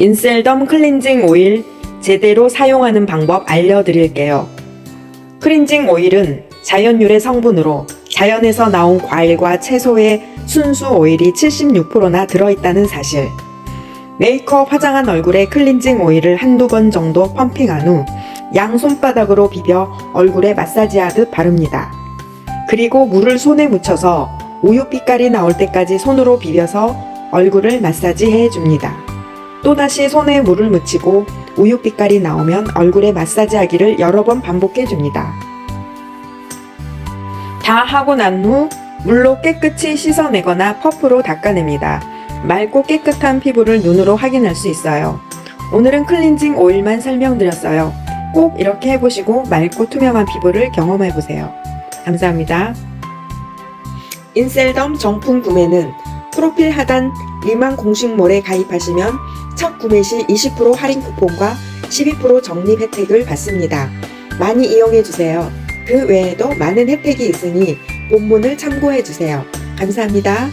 인셀덤 클렌징 오일 제대로 사용하는 방법 알려드릴게요. 클렌징 오일은 자연유래 성분으로 자연에서 나온 과일과 채소의 순수 오일이 76%나 들어있다는 사실. 메이크업 화장한 얼굴에 클렌징 오일을 한두 번 정도 펌핑한 후 양손바닥으로 비벼 얼굴에 마사지하듯 바릅니다. 그리고 물을 손에 묻혀서 우유 빛깔이 나올 때까지 손으로 비벼서 얼굴을 마사지해 줍니다. 또다시 손에 물을 묻히고 우유 빛깔이 나오면 얼굴에 마사지하기를 여러 번 반복해 줍니다. 다 하고 난 후 물로 깨끗이 씻어내거나 퍼프로 닦아냅니다. 맑고 깨끗한 피부를 눈으로 확인할 수 있어요. 오늘은 클렌징 오일만 설명드렸어요. 꼭 이렇게 해보시고 맑고 투명한 피부를 경험해보세요. 감사합니다. 인셀덤 정품 구매는 프로필 하단 리만 공식몰에 가입하시면 첫 구매 시 20% 할인 쿠폰과 12% 적립 혜택을 받습니다. 많이 이용해주세요. 그 외에도 많은 혜택이 있으니 본문을 참고해주세요. 감사합니다.